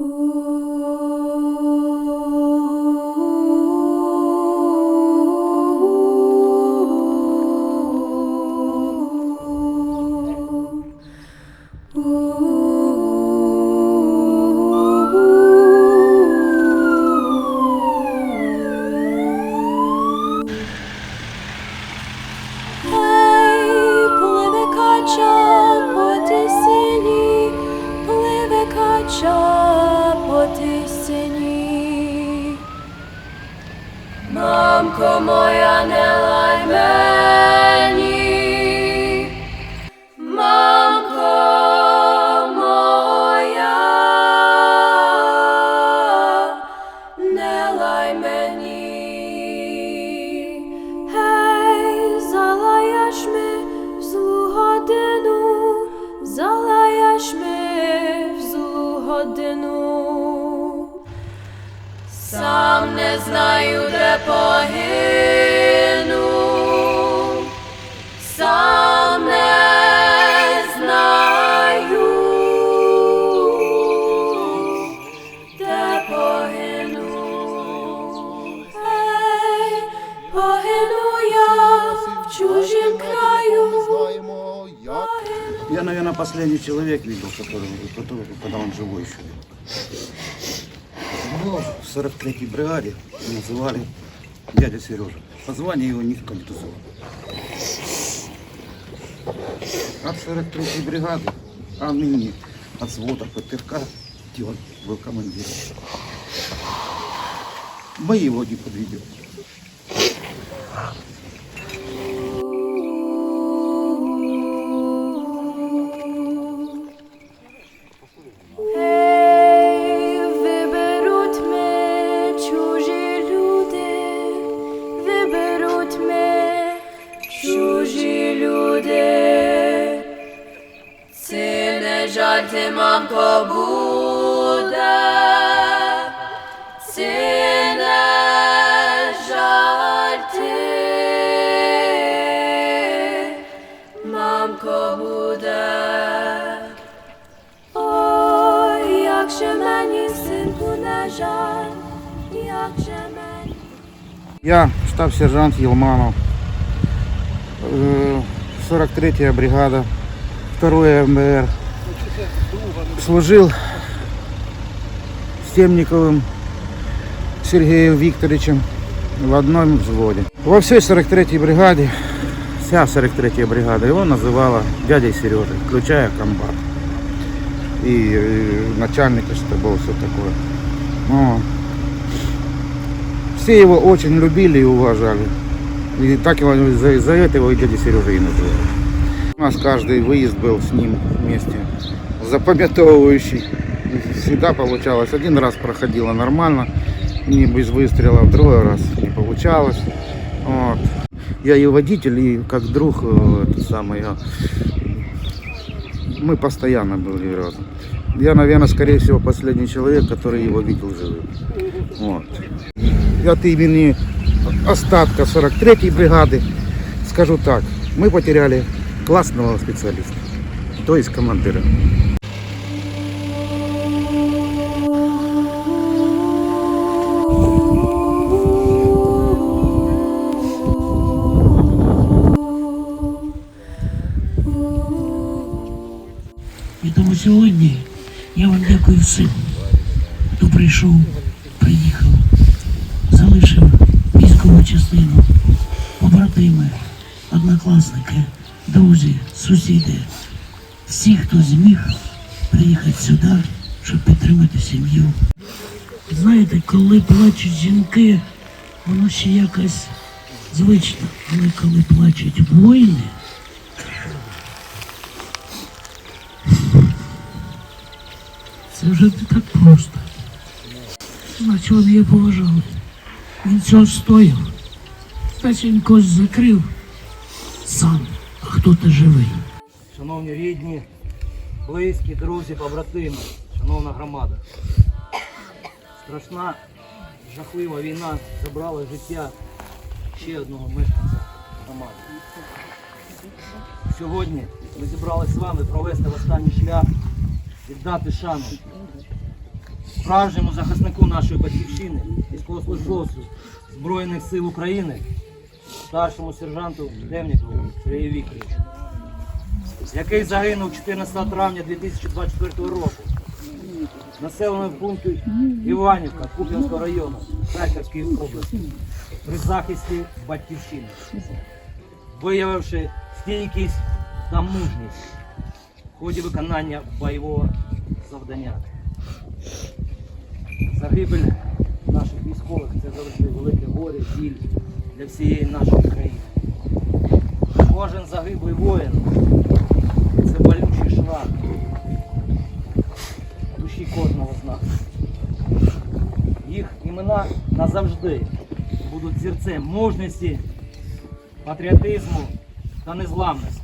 Ooh. Мамко моя, не видел, который, который- когда он живой еще. Был в 43-й бригаде, называли дядя Сережа. По званию его никто не тусовал. От 43-й бригады, а ныне от взвода ПТРК, где он был командиром. Бои его не подведет. Ти, мамко, буде, це не жаль, ти, мамко, буде. Ой, як же мені, синку, не жаль, як же мені. Я штаб-сержант Елманов, э, 43-я бригада, 2 МБР. Служил с Темниковым Сергеем Викторовичем в одном взводе. Во всей 43-й бригаде, вся 43-я бригада его называла дядей Сережей, включая комбат. И э, начальника штабов, все такое. Ну, все его очень любили и уважали. И так его за, за это его и дядя Сережа и называли. У нас каждый выезд был с ним вместе, запамятовывающий. И Всегда получалось. Один раз проходило нормально, не без выстрелов, другой раз не получалось. Вот. Я и водитель, и как друг, э, этот самый, я- мы постоянно были рядом. Я, наверное, скорее всего, последний человек, который его видел живым. Вот. От имени остатка 43-й бригады скажу так, мы потеряли классного специалиста, то есть командира. Сьогодні. Я вам дякую всім, хто прийшов, приїхав, залишив військову частину, побратими, однокласники, друзі, сусіди, всі, хто зміг приїхати сюди, щоб підтримати сім'ю. Знаєте, коли плачуть жінки, воно ще якось звично, але коли плачуть воїни, вже не так просто. Значить, вони її поважали. Він цього стояв. Він когось закрив сам, а хто-то живий. Шановні рідні, близькі, друзі, побратими, шановна громада. Страшна, жахлива війна забрала життя ще одного мешканця громади. Сьогодні ми зібралися з вами провести останній шлях, віддати шану справжньому захиснику нашої батьківщини, військовослужбовцю Збройних сил України, старшому сержанту Демнікову Сергію Вікторовичу, який загинув 14 травня 2024 року населеному пункті Іванівка Куп'янського району Харківської області при захисті батьківщини, виявивши стійкість та мужність в ході виконання бойового завдання. Загибель наших військових це завжди велике горе, біль для всієї нашої країни. Кожен загиблий воїн це болючий шрам душі кожного з нас. Їх імена назавжди будуть зірцем мужності, патріотизму та незламності.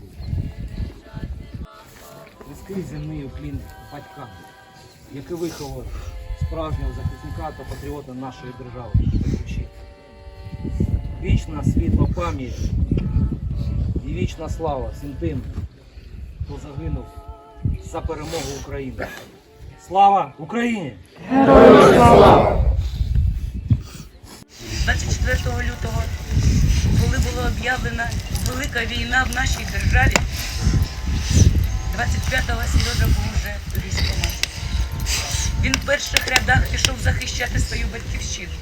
Низький земний уклін батькам, який виховав справжнього захисника та патріота нашої держави. Вічна світла пам'ять і вічна слава всім тим, хто загинув за перемогу України. Слава Україні! 24 лютого, коли була об'явлена велика війна в нашій державі, 25-го Сережа був вже в військкоматі. Він в перших рядах пішов захищати свою батьківщину,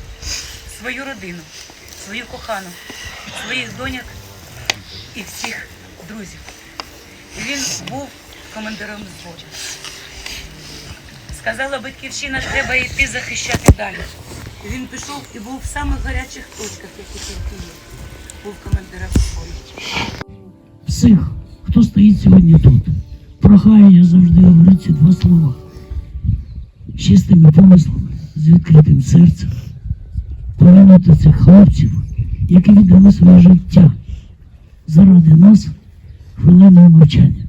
свою родину, свою кохану, своїх доньок і всіх друзів. Він був командиром взводу. Сказала батьківщина, треба йти захищати далі. Він пішов і був в самих гарячих точках, які тільки є. Був командиром взводу. Всіх, хто стоїть сьогодні тут, прохаю я завжди говорити ці два слова. З чистими помислами, з відкритим серцем. Помінути цих хлопців, які віддали своє життя заради нас хвилиною мовчання.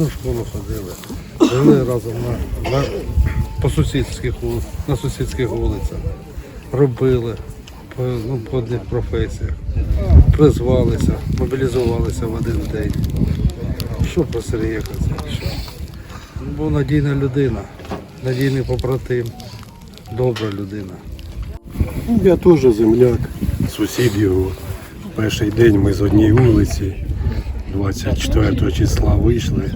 Одну школу ходили. Жили разом на, на, по сусідських на сусідських вулицях. Робили по, ну, по одних професіях. Призвалися, мобілізувалися в один день. Що про Сергія казати? Був надійна людина, надійний побратим, добра людина. Я теж земляк, сусід його. Перший день ми з однієї вулиці, 24 числа вийшли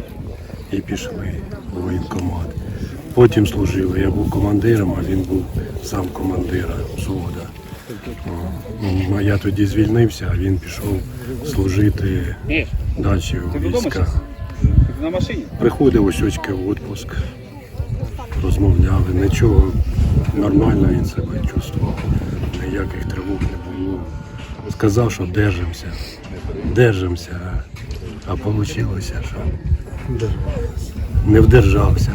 і пішли в воєнкомат. Потім служили. Я був командиром, а він був сам командира взвода. А Я тоді звільнився, а він пішов служити далі у військах. Приходив ось очки в відпуск, розмовляли, нічого нормально він себе чувствував, ніяких тривог не було. Сказав, що держимося, держимося, а вийшло, що не вдержався.